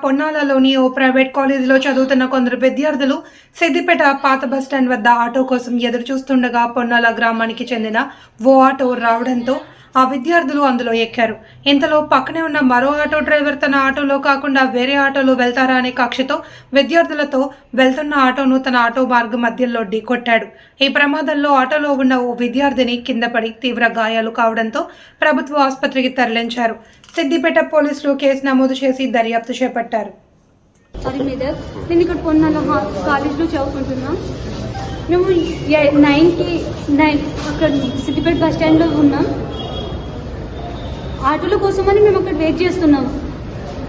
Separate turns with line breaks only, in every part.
పొన్నాలలోని ఓ private కాలేజీలో చదువుతున్న కొందరు విద్యార్థులు సిద్దిపేట పాత బస్టాండ్ వద్ద ఆటో కోసం ఎదురు చూస్తుండగా పొన్నాల గ్రామానికి చెందిన ఓ ఆటో రావడంతో ఆ విద్యార్థులు అందులో ఎక్కారు. ఇంతలో పక్కనే ఉన్న మరో ఆటో డ్రైవర్ తన ఆటోలో కాకుండా వేరే ఆటోలో వెళ్తారా అనే కక్షతో విద్యార్థులతో వెళ్తున్న ఆటోను తన ఆటో మార్గం మధ్యలో ఢీకొట్టాడు. ఈ ప్రమాదంలో ఆటోలో ఉన్న ఓ విద్యార్థిని కింద పడి తీవ్ర గాయాలు కావడంతో ప్రభుత్వ ఆసుపత్రికి తరలించారు. సిద్దిపేట పోలీసులు కేసు నమోదు చేసి దర్యాప్తు చేపట్టారు.
సారీ మీద నేను ఇక్కడ కాలేజ్లో చదువుకుంటున్నా. మేము నైన్కి నైన్ అక్కడ సిద్దిపేట బస్ స్టాండ్లో ఉన్నాం. ఆటోల కోసమని మేము అక్కడ వెయిట్ చేస్తున్నాం.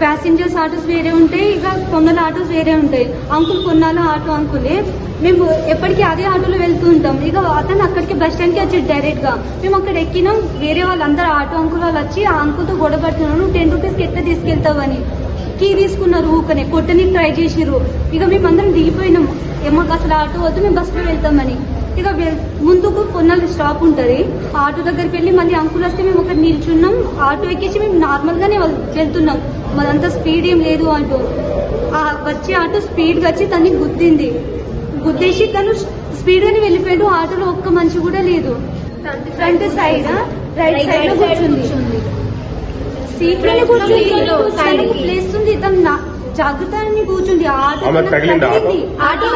ప్యాసింజర్స్ ఆటోస్ వేరే ఉంటాయి ఇక కొన్నాళ్ళ ఆటోస్ వేరే ఉంటాయి. అంకుల్ పొన్నాల ఆటో అంకులే మేము ఎప్పటికీ అదే ఆటోలో వెళ్తూ ఉంటాం. ఇక అతను అక్కడికి బస్ స్టాండ్కి వచ్చాడు డైరెక్ట్గా మేము అక్కడ ఎక్కినాం వేరే వాళ్ళందరూ ఆటో అంకుల్ వాళ్ళు వచ్చి ఆ అంకుల్తో గొడవ పడుతున్నాను టెన్ రూపీస్కి ఎట్లా తీసుకెళ్తావని. కీ తీసుకున్నారు ఊకనే కొట్టని ట్రై చేసిర్రు. ఇక మేమందరం దిగిపోయినాం. ఏమో అసలు ఆటో వద్దు మేము బస్సులో వెళ్తామని. ఇక ముందుకు పొన్నాలు స్టాప్ ఉంటుంది. ఆటో దగ్గరికి వెళ్ళి మళ్ళీ అంకుల్ వస్తే మేము అక్కడ నిల్చున్నాం. ఆటో ఎక్కించి మేము నార్మల్గానే వెళ్తున్నాం. మాదంతా స్పీడ్ ఏం లేదు అంటూ ఆ వచ్చే ఆటో స్పీడ్గా వచ్చి తన్ని గుద్దింది. గుద్దేసి తను స్పీడ్గానే వెళ్ళిపోయాడు. ఆటోలో ఒక్క మనిషి కూడా లేదు. ఫ్రంట్ సైడ్ రైట్ సైడ్లో కూర్చుంది. సీట్ కూర్చుంది. ప్లేస్ ఉంది. తను జాగ్రత్త అని కూర్చుంది. Auto
auto?